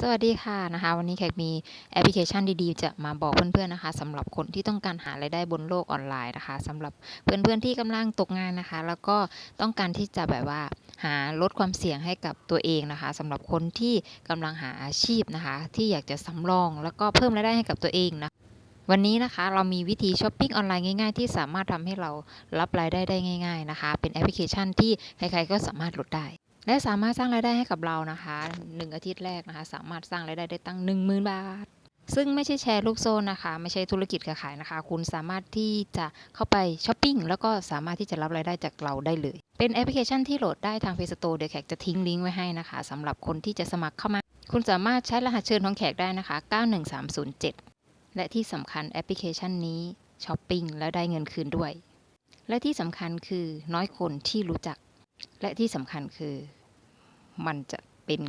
สวัสดีค่ะนะคะ วันนี้แขกมีแอปพลิเคชันดีๆ จะมาบอกเพื่อนๆนะคะสำหรับคนที่ต้องการหารายได้บนโลกออนไลน์นะคะสำหรับเพื่อนๆที่กำลังตกงานนะคะ แล้วก็ต้องการที่จะแบบว่าหาลดความเสี่ยงให้กับตัวเองนะคะสำหรับคนที่กำลังหาอาชีพนะคะ ที่อยากจะสำรอง แล้วก็เพิ่มรายได้ให้กับตัวเองนะวันนี้นะคะเรามีวิธีช้อปปิ้งออนไลน์ง่ายๆ ที่สามารถทำให้เรารับรายได้ได้ง่าย ๆนะคะ เป็นแอปพลิเคชันที่ใครๆก็สามารถโหลดได้ และสามารถสร้างรายได้ให้กับเรานะคะหนึ่งอาทิตย์แรกนะคะ สามารถสร้างรายได้ได้ตั้ง 10,000 บาท ซึ่งไม่ใช่แชร์ลูกโซ่นะคะ ไม่ใช่ธุรกิจขายนะคะ คุณสามารถที่จะเข้าไปช้อปปิ้งแล้วก็สามารถที่จะรับรายได้จากเราได้เลย เป็นแอปพลิเคชันที่โหลดได้ทาง Play Store เดี๋ยวแขกจะทิ้งลิงก์ไว้ให้นะคะสำหรับคนที่จะสมัครเข้ามา คุณสามารถใช้รหัสเชิญของแขกได้นะคะ 91307 และที่สำคัญแอปพลิเคชันนี้ช้อปปิ้งแล้วได้เงินคืนด้วย และที่สำคัญคือน้อยคนที่รู้จัก และที่สำคัญคือ มันจะเป็น